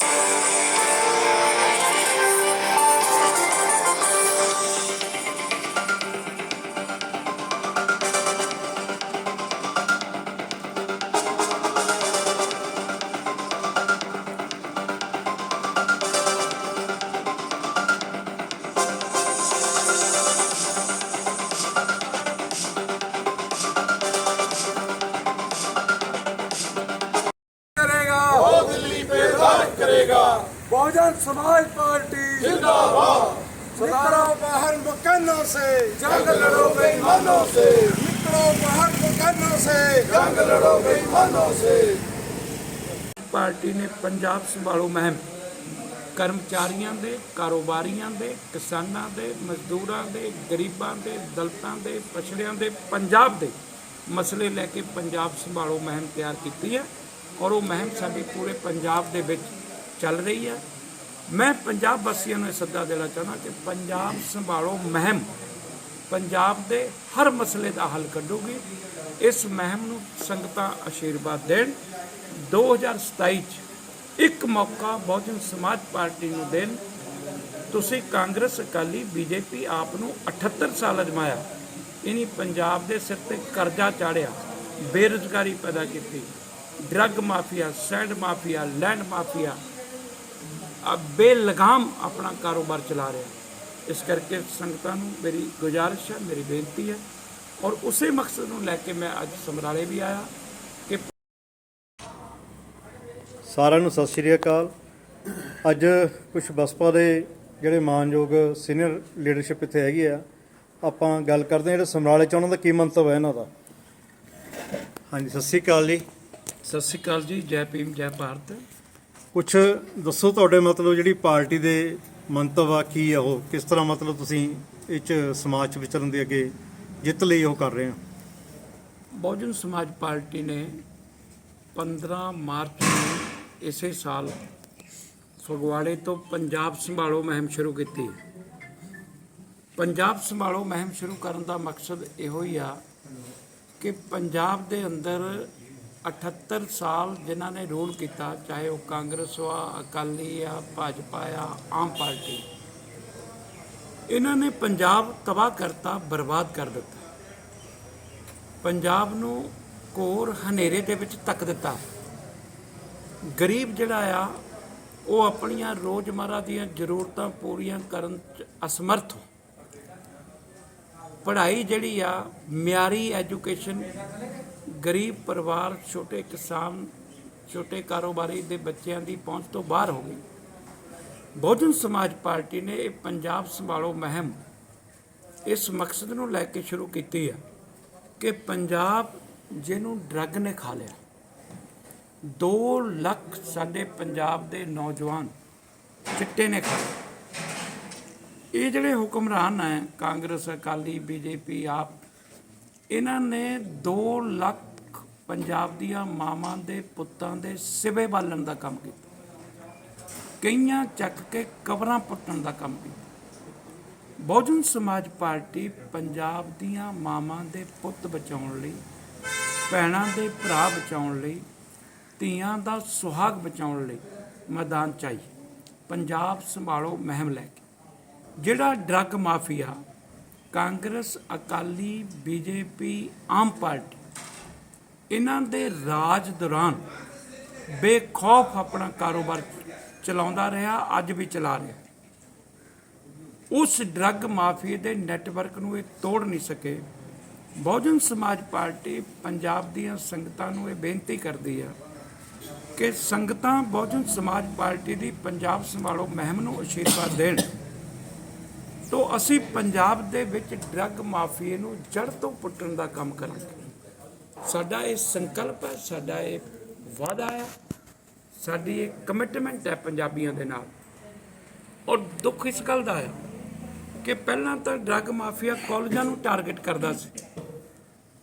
Peace. Bahujan Samaj party जिंदाबाद निकलो बाहर मकानों से जंग लड़ो बेईमानों से निकलो बाहर मकानों से जंग लड़ो बेईमानों से ਪਾਰਟੀ ਨੇ ਪੰਜਾਬ ਸੰਭਾਲੋ ਮਹਿਮ ਕਰਮਚਾਰੀਆਂ ਦੇ ਕਾਰੋਬਾਰੀਆਂ ਦੇ ਕਿਸਾਨਾਂ ਦੇ ਮਜ਼ਦੂਰਾਂ ਦੇ ਗਰੀਬਾਂ ਦੇ ਦਲਤਾਂ ਦੇ ਪਛੜਿਆਂ ਦੇ ਪੰਜਾਬ ਦੇ ਮਸਲੇ ਲੈ ਕੇ ਪੰਜਾਬ ਸੰਭਾਲੋ ਮਹਿਮ ਤਿਆਰ ਕੀਤੀ ਹੈ ਔਰ ਉਹ ਮਹਿਮ ਸਾਡੀ ਪੂਰੇ ਪੰਜਾਬ ਦੇ ਵਿੱਚ ਚੱਲ ਰਹੀ ਹੈ ਮੈਂ ਪੰਜਾਬ ਵਾਸੀਆਂ ਨੂੰ ਇਹ ਸੱਦਾ ਦੇਣਾ ਚਾਹੁੰਦਾ ਕਿ ਪੰਜਾਬ ਸੰਭਾਲੋ ਮਹਿਮ। ਪੰਜਾਬ ਦੇ ਹਰ ਮਸਲੇ ਦਾ ਹੱਲ ਕੱਢੂਗੀ। ਇਸ ਮਹਿਮ ਨੂੰ ਸੰਗਤਾਂ ਆਸ਼ੀਰਵਾਦ ਦੇਣ। 2027 ਚ ਇੱਕ ਮੌਕਾ ਬਹੁਜਨ ਸਮਾਜ ਪਾਰਟੀ ਨੂੰ ਦੇਣ। ਤੁਸੀਂ ਕਾਂਗਰਸ, ਅਕਾਲੀ, ਬੀਜੇਪੀ ਆਪ ਨੂੰ 78 ਸਾਲ ਅਜਮਾਇਆ। ਇਨੀ ਪੰਜਾਬ ਦੇ ਸਿਰ ਤੇ ਕਰਜ਼ਾ ਚਾੜਿਆ, ਬੇਰੁਜ਼ਗਾਰੀ ਪੈਦਾ ਕੀਤੀ। Drug mafia, sand mafia, land mafia Belgaum ਆਪਣਾ ਕਾਰੋਬਾਰ ਚਲਾ ਰਿਹਾ। ਇਸ ਕਰਕੇ ਸੰਗਤਾਂ ਨੂੰ ਮੇਰੀ ਗੁਜ਼ਾਰਿਸ਼ ਹੈ ਮੇਰੀ ਬੇਨਤੀ ਹੈ ਔਰ ਉਸੇ ਮਕਸਦ ਨੂੰ ਲੈ ਕੇ ਮੈਂ ਅੱਜ ਸਮਰਾਲੇ ਵੀ ਆਇਆ ਕਿ ਸਾਰਿਆਂ ਨੂੰ ਸਤਿ ਸ਼੍ਰੀ ਅਕਾਲ। ਅੱਜ ਕੁਝ ਬਸਪਾ ਦੇ ਜਿਹੜੇ ਮਾਨਯੋਗ ਸੀਨੀਅਰ ਲੀਡਰਸ਼ਿਪ ਇੱਥੇ ਹੈਗੀ ਆ ਆਪਾਂ ਗੱਲ ਕਰਦੇ ਹਾਂ ਜਿਹੜੇ ਸਮਰਾਲੇ ਚ ਉਹਨਾਂ ਦਾ ਕੀ ਮੰਤਵ ਹੈ ਇਹਨਾਂ ਦਾ? ਹਾਂਜੀ ਸਤਿ ਸ਼੍ਰੀ ਅਕਾਲ ਜੀ। ਸਤਿ ਸ੍ਰੀ ਅਕਾਲ ਜੀ ਜੈ ਭੀਮ ਜੈ ਭਾਰਤ। ਕੁਝ ਦੱਸੋ ਤੁਹਾਡੇ ਮਤਲਬ ਜਿਹੜੀ ਪਾਰਟੀ ਦੇ ਮੰਤਵ ਆ, ਕੀ ਆ ਉਹ? ਕਿਸ ਤਰ੍ਹਾਂ ਮਤਲਬ ਤੁਸੀਂ ਇਹ ਚ ਸਮਾਜ ਚ ਵਿਚਰਨ ਦੇ ਅੱਗੇ ਜਿੱਤ ਲਈ ਉਹ ਕਰ ਰਹੇ ਹੋ? ਬਹੁਜਨ ਸਮਾਜ ਪਾਰਟੀ ਨੇ 15 ਮਾਰਚ ਨੂੰ ਇਸੇ ਸਾਲ ਫਗਵਾੜੇ ਤੋਂ ਪੰਜਾਬ ਸੰਭਾਲੋ ਮੁਹਿੰਮ ਸ਼ੁਰੂ ਕੀਤੀ। ਪੰਜਾਬ ਸੰਭਾਲੋ ਮੁਹਿੰਮ ਸ਼ੁਰੂ ਕਰਨ ਦਾ ਮਕਸਦ ਇਹੋ ਹੀ ਆ ਕਿ ਪੰਜਾਬ ਦੇ ਅੰਦਰ 78 ਸਾਲ ਜਿਨ੍ਹਾਂ ਨੇ ਰੂਲ ਕੀਤਾ, ਚਾਹੇ ਉਹ ਕਾਂਗਰਸ ਆ ਅਕਾਲੀ ਆ, ਭਾਜਪਾ ਆ, ਆਮ ਪਾਰਟੀ। ਇਹਨਾਂ ਨੇ ਪੰਜਾਬ ਤਬਾਹ ਕਰਤਾ, ਬਰਬਾਦ ਕਰ ਦਿੱਤਾ। ਪੰਜਾਬ ਨੂੰ ਘੋਰ ਹਨੇਰੇ ਦੇ ਵਿੱਚ ਤੱਕ ਦਿੱਤਾ। ਗਰੀਬ ਜਿਹੜਾ ਆ, ਉਹ ਆਪਣੀਆਂ ਰੋਜ਼ਮਰਰਾ ਦੀਆਂ ਜ਼ਰੂਰਤਾਂ ਪੂਰੀਆਂ ਕਰਨ ਚ ਅਸਮਰਥ ਹੋ। ਪੜ੍ਹਾਈ ਜਿਹੜੀ ਆ, ਮਿਆਰੀ ਐਜੂਕੇਸ਼ਨ ਗਰੀਬ ਪਰਿਵਾਰ ਛੋਟੇ ਕਿਸਾਨ, ਛੋਟੇ ਕਾਰੋਬਾਰੀ ਦੇ ਬੱਚਿਆਂ ਦੀ ਪਹੁੰਚ ਤੋਂ ਬਾਹਰ ਹੋ ਗਈ। ਬਹੁਜਨ ਸਮਾਜ ਪਾਰਟੀ ਨੇ ਇਹ ਪੰਜਾਬ ਸੰਭਾਲੋ ਮੁਹਿੰਮ ਇਸ ਮਕਸਦ ਨੂੰ ਲੈ ਕੇ ਸ਼ੁਰੂ ਕੀਤੀ ਆ ਕਿ ਪੰਜਾਬ ਜਿਹਨੂੰ ਡਰੱਗ ਨੇ ਖਾ ਲਿਆ। 2 ਲੱਖ ਸਾਡੇ ਪੰਜਾਬ ਦੇ ਨੌਜਵਾਨ ਚਿੱਟੇ ਨੇ ਖਾ ਲਿਆ ਇਹ ਜਿਹੜੇ ਹੁਕਮਰਾਨ ਹੈ ਕਾਂਗਰਸ, ਅਕਾਲੀ, ਬੀਜੇਪੀ, ਆਪ, ਇਹਨਾਂ ਨੇ 2 ਲੱਖ ਪੰਜਾਬ ਦੀਆਂ ਮਾਵਾਂ ਦੇ ਪੁੱਤਾਂ ਦੇ ਸਿਵੇ ਬਾਲਣ ਦਾ ਕੰਮ ਕੀਤਾ। ਕਈਆਂ ਚੱਕ ਕੇ ਕਬਰਾਂ ਪੁੱਟਣ ਦਾ ਕੰਮ ਕੀਤਾ। ਬਹੁਜਨ ਸਮਾਜ ਪਾਰਟੀ ਪੰਜਾਬ ਦੀਆਂ ਮਾਵਾਂ ਦੇ ਪੁੱਤ ਬਚਾਉਣ ਲਈ, ਭੈਣਾਂ ਦੇ ਭਰਾ ਬਚਾਉਣ ਲਈ, ਧੀਆਂ ਦਾ ਸੁਹਾਗ ਬਚਾਉਣ ਲਈ ਮੈਦਾਨ 'ਚ ਆਈ ਪੰਜਾਬ ਸੰਭਾਲੋ ਮੁਹਿੰਮ ਲੈ ਕੇ। ਜਿਹੜਾ drug mafia, Congress, Akali, BJP, Aam party ਇਹਨਾਂ ਦੇ ਰਾਜ ਦੌਰਾਨ ਬੇਖੌਫ ਆਪਣਾ ਕਾਰੋਬਾਰ ਚਲਾਉਂਦਾ ਰਿਹਾ, ਅੱਜ ਵੀ ਚਲਾ ਰਿਹਾ। ਉਸ ਡਰੱਗ ਮਾਫੀਏ ਦੇ ਨੈਟਵਰਕ ਨੂੰ ਇਹ ਤੋੜ ਨਹੀਂ ਸਕੇ। ਬਹੁਜਨ ਸਮਾਜ ਪਾਰਟੀ ਪੰਜਾਬ ਦੀਆਂ ਸੰਗਤਾਂ ਨੂੰ ਇਹ ਬੇਨਤੀ ਕਰਦੀ ਹੈ ਕਿ ਸੰਗਤਾਂ ਬਹੁਜਨ ਸਮਾਜ ਪਾਰਟੀ ਦੀ ਪੰਜਾਬ ਸੰਭਾਲੋ ਮਹਿਮ ਨੂੰ ਅਸ਼ੀਰਵਾਦ ਦੇਣ। ਤੋਂ ਅਸੀਂ ਪੰਜਾਬ ਦੇ ਵਿੱਚ ਡਰੱਗ ਮਾਫੀਏ ਨੂੰ ਜੜ ਤੋਂ ਪੁੱਟਣ ਦਾ ਕੰਮ ਕਰਾਂਗੇ। ਸਾਡਾ ਇਹ ਸੰਕਲਪ ਹੈ, ਸਾਡਾ ਇਹ ਵਾਅਦਾ ਹੈ, ਸਾਡੀ ਇਹ ਕਮਿਟਮੈਂਟ ਹੈ ਪੰਜਾਬੀਆਂ ਦੇ ਨਾਲ। ਔਰ ਦੁੱਖ ਇਸ ਗੱਲ ਦਾ ਹੈ ਕਿ ਪਹਿਲਾਂ ਤਾਂ ਡਰੱਗ ਮਾਫੀਆ ਕਾਲਜਾਂ ਨੂੰ ਟਾਰਗੇਟ ਕਰਦਾ ਸੀ।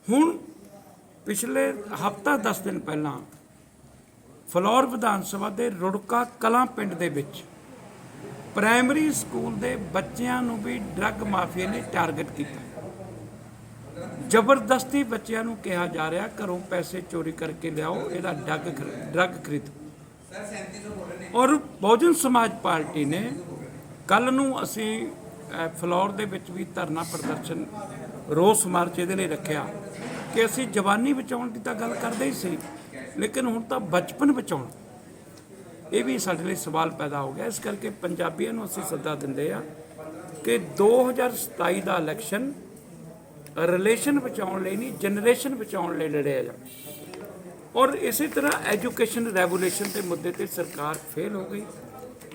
ਹੁਣ ਪਿਛਲੇ ਹਫਤਾ 10 ਦਿਨ ਪਹਿਲਾਂ ਫਲੋਰ ਵਿਧਾਨ ਸਭਾ ਦੇ ਰੁੜਕਾ ਕਲਾਂ ਪਿੰਡ ਦੇ ਵਿੱਚ ਪ੍ਰਾਇਮਰੀ ਸਕੂਲ ਦੇ ਬੱਚਿਆਂ ਨੂੰ ਵੀ ਡਰੱਗ ਮਾਫੀਆ ਨੇ ਟਾਰਗੇਟ ਕੀਤਾ। ਜ਼ਬਰਦਸਤੀ ਬੱਚਿਆਂ ਨੂੰ ਕਿਹਾ ਜਾ ਰਿਹਾ ਘਰੋਂ ਪੈਸੇ ਚੋਰੀ ਕਰਕੇ ਲਿਆਓ ਇਹਦਾ ਡੱਗ ਖਰ- ਡਰੱਗ ਖਰੀਦੋ। ਔਰ ਬਹੁਜਨ ਸਮਾਜ ਪਾਰਟੀ ਨੇ ਕੱਲ ਨੂੰ ਅਸੀਂ ਅ, ਫਲੋਰ ਦੇ ਵਿੱਚ ਵੀ ਧਰਨਾ ਪ੍ਰਦਰਸ਼ਨ ਰੋਸ ਮਾਰਚ ਇਹਦੇ ਲਈ ਰੱਖਿਆ ਕਿ ਅਸੀਂ ਜਵਾਨੀ ਬਚਾਉਣ ਦੀ ਤਾਂ ਗੱਲ ਕਰਦੇ ਹੀ ਸੀ ਲੇਕਿਨ ਹੁਣ ਤਾਂ ਬਚਪਨ ਬਚਾਉਣ। ਇਹ ਵੀ ਸਾਡੇ ਲਈ ਸਵਾਲ ਪੈਦਾ ਹੋ ਗਿਆ। ਇਸ ਕਰਕੇ ਪੰਜਾਬੀਆਂ ਨੂੰ ਅਸੀਂ ਸੱਦਾ ਦਿੰਦੇ ਆ ਕਿ 2027 ਦਾ ਇਲੈਕਸ਼ਨ ਰਿਲੇਸ਼ਨ ਬਚਾਉਣ ਲਈ ਨਹੀਂ ਜਨਰੇਸ਼ਨ ਬਚਾਉਣ ਲਈ ਲੜਿਆ ਜਾ ਔਰ ਇਸੇ ਤਰ੍ਹਾਂ ਐਜੂਕੇਸ਼ਨ ਰੈਗੂਲੇਸ਼ਨ ਦੇ ਮੁੱਦੇ ਤੇ ਸਰਕਾਰ ਫੇਲ ਹੋ ਗਈ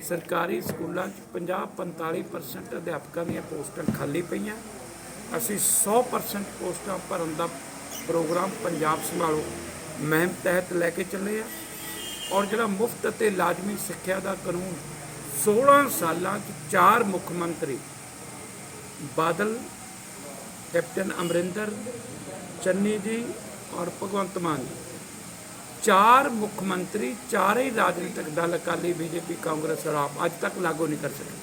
ਸਰਕਾਰੀ ਸਕੂਲਾਂ 'ਚ 50-45% ਅਧਿਆਪਕਾਂ ਦੀਆਂ ਪੋਸਟਾਂ ਖਾਲੀ ਪਈਆਂ ਅਸੀਂ 100% ਪੋਸਟਾਂ ਭਰਨ ਦਾ ਪ੍ਰੋਗਰਾਮ ਪੰਜਾਬ ਸੰਭਾਲੋ ਮੁਹਿੰਮ ਤਹਿਤ ਲੈ ਕੇ ਚੱਲੇ ਆ ਔਰ ਜਿਹੜਾ ਮੁਫਤ ਅਤੇ ਲਾਜ਼ਮੀ ਸਿੱਖਿਆ ਦਾ ਕਾਨੂੰਨ 16 ਸਾਲਾਂ 'ਚ ਚਾਰ ਮੁੱਖ ਮੰਤਰੀ ਬਾਦਲ ਕੈਪਟਨ ਅਮਰਿੰਦਰ, ਚੰਨੀ ਜੀ ਔਰ ਭਗਵੰਤ ਮਾਨ ਜੀ। ਚਾਰ ਮੁੱਖ ਮੰਤਰੀ, ਚਾਰੇ ਰਾਜਨੀਤਿਕ ਦਲ ਅਕਾਲੀ, ਬੀਜੇਪੀ, ਕਾਂਗਰਸ ਔਰ ਆਪ ਅੱਜ ਤੱਕ ਲਾਗੂ ਨਹੀਂ ਕਰ ਸਕੇ।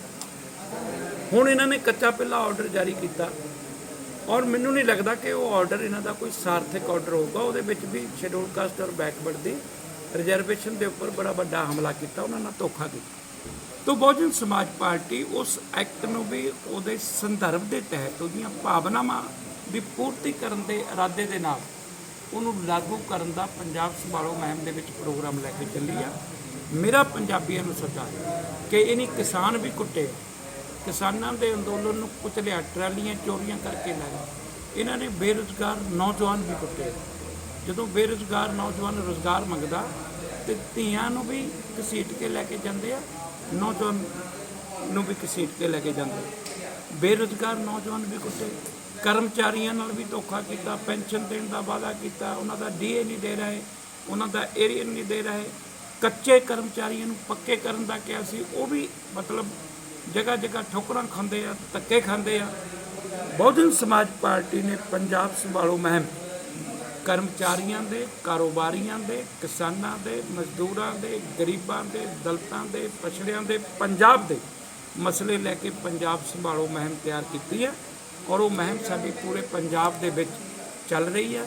ਹੁਣ ਇਹਨਾਂ ਨੇ ਕੱਚਾ ਪਿੱਲਾ ਆਰਡਰ ਜਾਰੀ ਕੀਤਾ ਔਰ ਮੈਨੂੰ ਨਹੀਂ ਲੱਗਦਾ ਕਿ ਉਹ ਆਰਡਰ ਇਹਨਾਂ ਦਾ ਕੋਈ ਸਾਰਥਕ ਆਰਡਰ ਹੋਊਗਾ। ਉਹਦੇ ਵਿੱਚ ਵੀ ਸ਼ੈਡਿਊਲ ਕਾਸਟ ਔਰ ਬੈਕਵਰਡ ਦੀ ਰਿਜ਼ਰਵੇਸ਼ਨ ਦੇ ਉੱਪਰ ਬੜਾ ਵੱਡਾ ਹਮਲਾ ਕੀਤਾ, ਉਹਨਾਂ ਨਾਲ ਧੋਖਾ ਕੀਤਾ। ਤੋ ਬਹੁਜਨ ਸਮਾਜ ਪਾਰਟੀ ਉਸ ਐਕਟ ਨੂੰ ਵੀ ਉਹਦੇ ਸੰਦਰਭ ਦੇ ਤਹਿਤ ਉਹਦੀਆਂ ਭਾਵਨਾਵਾਂ ਦੀ ਪੂਰਤੀ ਕਰਨ ਦੇ ਇਰਾਦੇ ਦੇ ਨਾਲ ਉਹਨੂੰ ਲਾਗੂ ਕਰਨ ਦਾ ਪੰਜਾਬ ਸੰਭਾਲੋ ਮੁਹਿੰਮ ਦੇ ਵਿੱਚ ਪ੍ਰੋਗਰਾਮ ਲੈ ਕੇ ਚੱਲੀ ਆ। ਮੇਰਾ ਪੰਜਾਬੀਆਂ ਨੂੰ ਸੱਦਾ ਕਿ ਇਹਨੀ ਕਿਸਾਨ ਵੀ ਕੁੱਟੇ ਕਿਸਾਨਾਂ ਦੇ ਅੰਦੋਲਨ ਨੂੰ ਕੁਚਲਿਆ ਟਰਾਲੀਆਂ ਚੋਰੀਆਂ ਕਰਕੇ ਲੈ ਗਏ। ਇਹਨਾਂ ਨੇ ਬੇਰੁਜ਼ਗਾਰ ਨੌਜਵਾਨ ਵੀ ਕੁੱਟੇ। ਜਦੋਂ ਬੇਰੁਜ਼ਗਾਰ ਨੌਜਵਾਨ ਰੋਜ਼ਗਾਰ ਮੰਗਦਾ ਤੇ ਧੀਆਂ ਨੂੰ ਵੀ ਘਸੀਟ ਕੇ ਲੈ ਕੇ ਜਾਂਦੇ ਆ ਨੌਜਵਾਨ ਨੂੰ ਵੀ ਘਸੀਟ ਕੇ ਲੈ ਕੇ ਜਾਂਦੇ। ਬੇਰੁਜ਼ਗਾਰ ਨੌਜਵਾਨ ਵੀ ਕੁੱਟੇ। ਕਰਮਚਾਰੀਆਂ ਨਾਲ ਵੀ ਧੋਖਾ ਕੀਤਾ, ਪੈਨਸ਼ਨ ਦੇਣ ਦਾ ਵਾਅਦਾ ਕੀਤਾ, ਉਹਨਾਂ ਦਾ ਡੀਏ ਨਹੀਂ ਦੇ ਰਹੇ, ਉਹਨਾਂ ਦਾ ਏਰੀਅਨ ਨਹੀਂ ਦੇ ਰਹੇ। ਕੱਚੇ ਕਰਮਚਾਰੀਆਂ ਨੂੰ ਪੱਕੇ ਕਰਨ ਦਾ ਕਿਹਾ ਸੀ, ਉਹ ਵੀ ਮਤਲਬ ਜਗ੍ਹਾ ਜਗ੍ਹਾ ਠੋਕਰਾਂ ਖਾਂਦੇ ਆ, ਧੱਕੇ ਖਾਂਦੇ ਆ। ਬਹੁਜਨ ਸਮਾਜ ਪਾਰਟੀ ਨੇ ਪੰਜਾਬ ਸੰਭਾਲੋ ਮੁਹਿੰਮ ਕਰਮਚਾਰੀਆਂ ਦੇ, ਕਾਰੋਬਾਰੀਆਂ ਦੇ, ਕਿਸਾਨਾਂ ਦੇ, ਮਜ਼ਦੂਰਾਂ ਦੇ, ਗਰੀਬਾਂ ਦੇ, ਦਲਤਾਂ ਦੇ, ਪਛੜਿਆਂ ਦੇ, ਪੰਜਾਬ ਦੇ ਮਸਲੇ ਲੈ ਕੇ ਪੰਜਾਬ ਸੰਭਾਲੋ ਮੁਹਿੰਮ ਤਿਆਰ ਕੀਤੀ ਹੈ ਔਰ ਉਹ ਮੁਹਿੰਮ ਸਾਡੀ ਪੂਰੇ ਪੰਜਾਬ ਦੇ ਵਿੱਚ ਚੱਲ ਰਹੀ ਹੈ।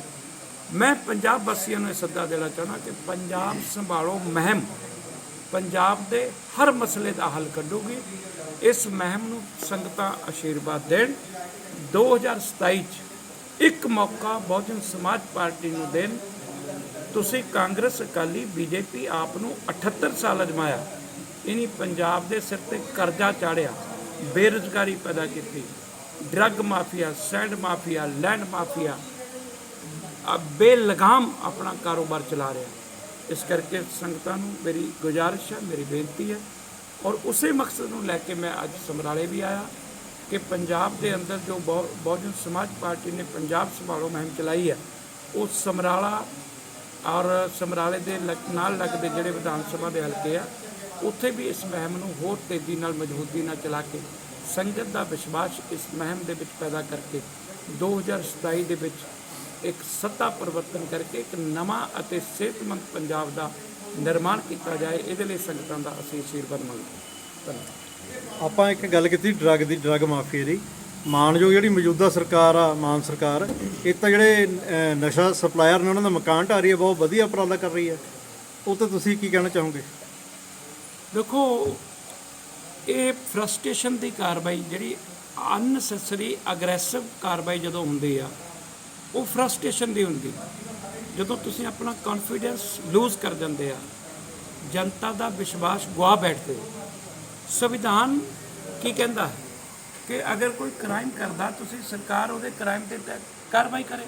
ਮੈਂ ਪੰਜਾਬ ਵਾਸੀਆਂ ਨੂੰ ਇਹ ਸੱਦਾ ਦੇਣਾ ਚਾਹੁੰਦਾ ਕਿ ਪੰਜਾਬ ਸੰਭਾਲੋ ਮੁਹਿੰਮ ਪੰਜਾਬ ਦੇ ਹਰ ਮਸਲੇ ਦਾ ਹੱਲ ਕੱਢੂਗੀ। ਇਸ ਮਹਿਮ ਨੂੰ ਸੰਗਤਾਂ ਆਸ਼ੀਰਵਾਦ ਦੇਣ। 2027 ਚ ਇੱਕ ਮੌਕਾ ਬਹੁਜਨ ਸਮਾਜ ਪਾਰਟੀ ਨੂੰ ਦੇਣ। ਤੁਸੀਂ ਕਾਂਗਰਸ, ਅਕਾਲੀ, ਬੀਜੇਪੀ ਆਪ ਨੂੰ 78 ਸਾਲ ਅਜਮਾਇਆ। ਇਨੀ ਪੰਜਾਬ ਦੇ ਸਿਰ ਤੇ ਕਰਜ਼ਾ ਚਾੜਿਆ, ਬੇਰੁਜ਼ਗਾਰੀ ਪੈਦਾ ਕੀਤੀ। Drug mafia, sand mafia, land mafia ਆ ਬੇਲਗਾਮ ਆਪਣਾ ਕਾਰੋਬਾਰ ਚਲਾ ਰਿਹਾ। ਇਸ ਕਰਕੇ ਸੰਗਤਾਂ ਨੂੰ ਮੇਰੀ ਗੁਜ਼ਾਰਿਸ਼ ਹੈ, ਮੇਰੀ ਬੇਨਤੀ ਹੈ। ਔਰ ਉਸੇ ਮਕਸਦ ਨੂੰ ਲੈ ਕੇ ਮੈਂ ਅੱਜ ਸਮਰਾਲੇ ਵੀ ਆਇਆ। ਕਿ ਪੰਜਾਬ ਦੇ ਅੰਦਰ ਜੋ ਬਹੁ- ਬਹੁਜਨ ਸਮਾਜ ਪਾਰਟੀ ਨੇ ਪੰਜਾਬ ਸੰਭਾਲੋ ਮੁਹਿੰਮ ਚਲਾਈ ਹੈ, ਉਹ ਸਮਰਾਲਾ ਔਰ ਸਮਰਾਲੇ ਦੇ ਲਗ- ਨਾਲ ਲੱਗਦੇ ਜਿਹੜੇ ਵਿਧਾਨ ਸਭਾ ਦੇ ਹਲਕੇ ਆ, ਉੱਥੇ ਵੀ ਇਸ ਮੁਹਿੰਮ ਨੂੰ ਹੋਰ ਤੇਜ਼ੀ ਨਾਲ, ਮਜ਼ਬੂਤੀ ਨਾਲ ਚਲਾ ਕੇ ਸੰਗਤ ਦਾ ਵਿਸ਼ਵਾਸ ਇਸ ਮਹਿਮ ਦੇ ਵਿੱਚ ਪੈਦਾ ਕਰਕੇ 2027 ਦੇ ਵਿੱਚ ਇੱਕ ਸੱਤਾ ਪਰਿਵਰਤਨ ਕਰਕੇ ਇੱਕ ਨਵਾਂ ਅਤੇ ਸਿਹਤਮੰਦ ਪੰਜਾਬ ਦਾ ਨਿਰਮਾਣ ਕੀਤਾ ਜਾਏ, ਇਹਦੇ ਲਈ ਸੰਗਤਾਂ ਦਾ ਅਸੀਂ ਆਸ਼ੀਰਵਾਦ ਮੰਗਦੇ ਹਾਂ। ਧੰਨਵਾਦ। ਆਪਾਂ ਇੱਕ ਗੱਲ ਕੀਤੀ ਡਰੱਗ ਦੀ ਡਰੱਗ ਮਾਫੀਆ ਦੀ। ਮਾਨਯੋਗ ਜਿਹੜੀ ਮੌਜੂਦਾ ਸਰਕਾਰ ਆ, ਮਾਨ ਸਰਕਾਰ, ਇਹ ਤਾਂ ਜਿਹੜੇ ਨਸ਼ਾ ਸਪਲਾਇਰ ਨੇ ਉਹਨਾਂ ਦਾ ਮਕਾਨ ਢਾਹ ਰਹੀ ਹੈ, ਬਹੁਤ ਵਧੀਆ ਉਪਰਾਲਾ ਕਰ ਰਹੀ ਹੈ। ਉਹ ਤੇ ਤੁਸੀਂ ਕੀ ਕਹਿਣਾ ਚਾਹੋਗੇ? ਦੇਖੋ, ਇਹ ਫਰਸਟ੍ਰੇਸ਼ਨ ਦੀ ਕਾਰਵਾਈ, ਜਿਹੜੀ ਅਨਸੈਸਰੀ ਅਗਰੈਸਿਵ ਕਾਰਵਾਈ ਜਦੋਂ ਹੁੰਦੀ ਆ, ਉਹ ਫਰਸਟ੍ਰੇਸ਼ਨ ਦੀ ਹੁੰਦੀ ਜਦੋਂ ਤੁਸੀਂ ਆਪਣਾ ਕੌਨਫੀਡੈਂਸ ਲੂਜ਼ ਕਰ ਦਿੰਦੇ ਆ, ਜਨਤਾ ਦਾ ਵਿਸ਼ਵਾਸ ਗਵਾ ਬੈਠਦੇ ਹੋ ਸੰਵਿਧਾਨ ਕੀ ਕਹਿੰਦਾ ਹੈ? ਕਿ ਅਗਰ ਕੋਈ ਕ੍ਰਾਈਮ ਕਰਦਾ, ਤੁਸੀਂ ਸਰਕਾਰ ਉਹਦੇ ਕ੍ਰਾਈਮ ਤੇ ਤਹਿਤ ਕਾਰਵਾਈ ਕਰੇ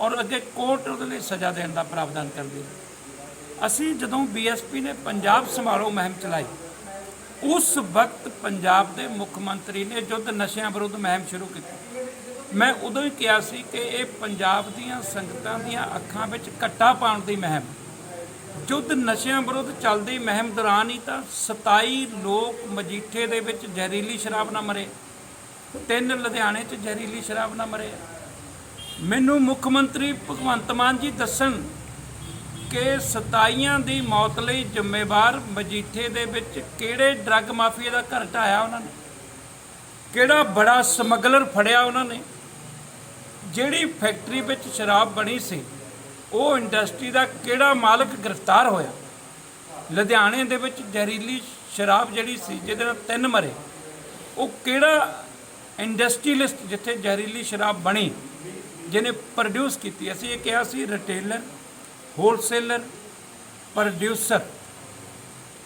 ਔਰ ਅੱਗੇ ਕੋਰਟ ਉਹਦੇ ਲਈ ਸਜ਼ਾ ਦੇਣ ਦਾ ਪ੍ਰਾਵਧਾਨ ਕਰਦੀ ਹੈ ਅਸੀਂ ਜਦੋਂ ਬੀਐਸਪੀ ਨੇ ਪੰਜਾਬ ਸਮਾਰੋਹ ਮੁਹਿੰਮ ਚਲਾਈ, ਉਸ ਵਕਤ ਪੰਜਾਬ ਦੇ ਮੁੱਖ ਮੰਤਰੀ ਨੇ ਜੁੱਧ ਨਸ਼ਿਆਂ ਵਿਰੁੱਧ ਮੁਹਿੰਮ ਸ਼ੁਰੂ ਕੀਤੀ। ਮੈਂ ਉਦੋਂ ਹੀ ਕਿਹਾ ਸੀ ਕਿ ਇਹ ਪੰਜਾਬ ਦੀਆਂ ਸੰਗਤਾਂ ਦੀਆਂ ਅੱਖਾਂ ਵਿੱਚ ਘੱਟਾ ਪਾਉਣ ਦੀ ਮੁਹਿੰਮ ਜੁੱਧ ਨਸ਼ਿਆਂ ਵਿਰੁੱਧ ਚੱਲਦੀ ਮਹਿਮ ਦੌਰਾਨ ਹੀ ਤਾਂ 27 ਲੋਕ ਮਜੀਠੇ ਦੇ ਵਿੱਚ ਜ਼ਹਿਰੀਲੀ ਸ਼ਰਾਬ ਨਾਲ ਮਰੇ। ਤਿੰਨ ਲੁਧਿਆਣੇ 'ਚ ਜ਼ਹਿਰੀਲੀ ਸ਼ਰਾਬ ਨਾਲ ਮਰੇ। ਮੈਨੂੰ ਮੁੱਖ ਮੰਤਰੀ ਭਗਵੰਤ ਮਾਨ ਜੀ ਦੱਸਣ ਕਿ 27 ਦੀ ਮੌਤ ਲਈ ਜ਼ਿੰਮੇਵਾਰ ਮਜੀਠੇ ਦੇ ਵਿੱਚ ਕਿਹੜੇ ਡਰੱਗ ਮਾਫੀਆ ਦਾ ਘਰ ਢਾਇਆ ਉਹਨਾਂ ਨੇ? ਕਿਹੜਾ ਬੜਾ ਸਮਗਲਰ ਫੜਿਆ ਉਹਨਾਂ ਨੇ? ਜਿਹੜੀ ਫੈਕਟਰੀ ਵਿੱਚ ਸ਼ਰਾਬ ਬਣੀ ਸੀ ਉਹ ਇੰਡਸਟਰੀ ਦਾ ਕਿਹੜਾ ਮਾਲਕ ਗ੍ਰਿਫਤਾਰ ਹੋਇਆ? ਲੁਧਿਆਣੇ ਦੇ ਵਿੱਚ ਜ਼ਹਿਰੀਲੀ ਸ਼ਰਾਬ ਜਿਹੜੀ ਸੀ, ਜਿਹਦੇ ਨਾਲ ਤਿੰਨ ਮਰੇ। ਉਹ ਕਿਹੜਾ ਇੰਡਸਟਰੀਲਿਸਟ ਜਿੱਥੇ ਜ਼ਹਿਰੀਲੀ ਸ਼ਰਾਬ ਬਣੀ, ਜਿਹਨੇ ਪ੍ਰੋਡਿਊਸ ਕੀਤੀ? ਅਸੀਂ ਇਹ ਕਿਹਾ ਸੀ ਰਿਟੇਲਰ ਹੋਲਸੇਲਰ ਪ੍ਰੋਡਿਊਸਰ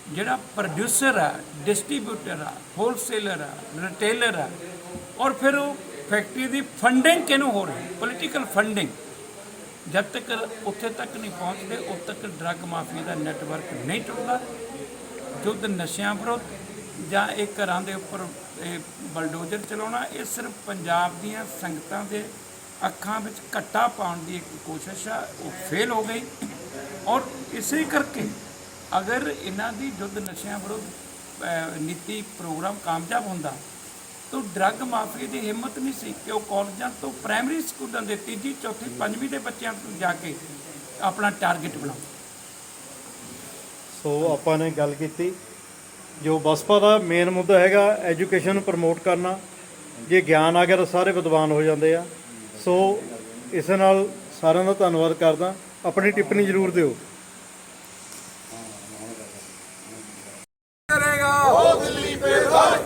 ਜਿਹੜਾ ਪ੍ਰੋਡਿਊਸਰ ਆ ਡਿਸਟ੍ਰੀਬਿਊਟਰ ਆ ਹੋਲਸੇਲਰ ਆ ਰਿਟੇਲਰ ਆ, ਔਰ ਫਿਰ ਉਹ ਫੈਕਟਰੀ ਦੀ ਫੰਡਿੰਗ ਕਿਹਨੂੰ ਹੋ ਰਹੀ? ਪੋਲੀਟੀਕਲ ਫੰਡਿੰਗ ਜਦ ਤੱਕ ਉੱਥੇ ਤੱਕ ਨਹੀਂ ਪਹੁੰਚਦੇ, ਉਦ ਤੱਕ ਡਰੱਗ ਮਾਫੀਆ ਦਾ ਨੈਟਵਰਕ ਨਹੀਂ ਟੁੱਟਦਾ। ਯੁੱਧ ਨਸ਼ਿਆਂ ਵਿਰੁੱਧ ਜਾਂ ਇਹ ਘਰਾਂ ਦੇ ਉੱਪਰ ਇਹ ਬਲਡੋਜ਼ਰ ਚਲਾਉਣਾ, ਇਹ ਸਿਰਫ ਪੰਜਾਬ ਦੀਆਂ ਸੰਗਤਾਂ ਦੇ ਅੱਖਾਂ ਵਿੱਚ ਘੱਟਾ ਪਾਉਣ ਦੀ ਇੱਕ ਕੋਸ਼ਿਸ਼ ਆ, ਉਹ ਫੇਲ ਹੋ ਗਈ। ਔਰ ਇਸੇ ਕਰਕੇ ਅਗਰ ਇਹਨਾਂ ਦੀ ਯੁੱਧ ਨਸ਼ਿਆਂ ਵਿਰੁੱਧ ਨੀਤੀ ਪ੍ਰੋਗਰਾਮ ਕਾਮਯਾਬ ਹੁੰਦਾ ਤੋਂ ਡਰੱਗ ਮਾਫੀ ਦੀ ਹਿੰਮਤ ਨਹੀਂ ਸੀ ਕਿ ਉਹ ਕਾਲਜਾਂ ਤੋਂ ਪ੍ਰਾਇਮਰੀ ਸਕੂਲਾਂ ਦੇ ਤੀਜੀ ਚੌਥੀ ਪੰਜਵੀਂ ਦੇ ਬੱਚਿਆਂ ਨੂੰ ਜਾ ਕੇ ਆਪਣਾ ਟਾਰਗੇਟ ਬਣਾਉ ਸੋ ਆਪਾਂ ਨੇ ਗੱਲ ਕੀਤੀ। ਜੋ ਬਸਪਾ ਦਾ ਮੇਨ ਮੁੱਦਾ ਹੈਗਾ ਐਜੂਕੇਸ਼ਨ ਨੂੰ ਪ੍ਰਮੋਟ ਕਰਨਾ। ਜੇ ਗਿਆਨ ਆ ਗਿਆ ਤਾਂ ਸਾਰੇ ਵਿਦਵਾਨ ਹੋ ਜਾਂਦੇ ਆ। ਸੋ ਇਸ ਨਾਲ ਸਾਰਿਆਂ ਦਾ ਧੰਨਵਾਦ ਕਰਦਾ। ਆਪਣੀ ਟਿੱਪਣੀ ਜ਼ਰੂਰ ਦਿਓ। ਕਰੇਗਾ। ਉਹ ਦਿੱਲੀ ਪੇ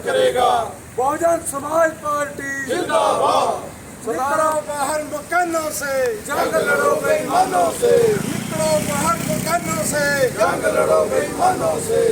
ਕਰੇਗਾ। बहुजन समाज पार्टी जिंदाबाद निकलो बाहर मकानों से जंग लड़ो बेईमानों से निकलो बाहर मकानों से जंग लड़ो बेईमानों से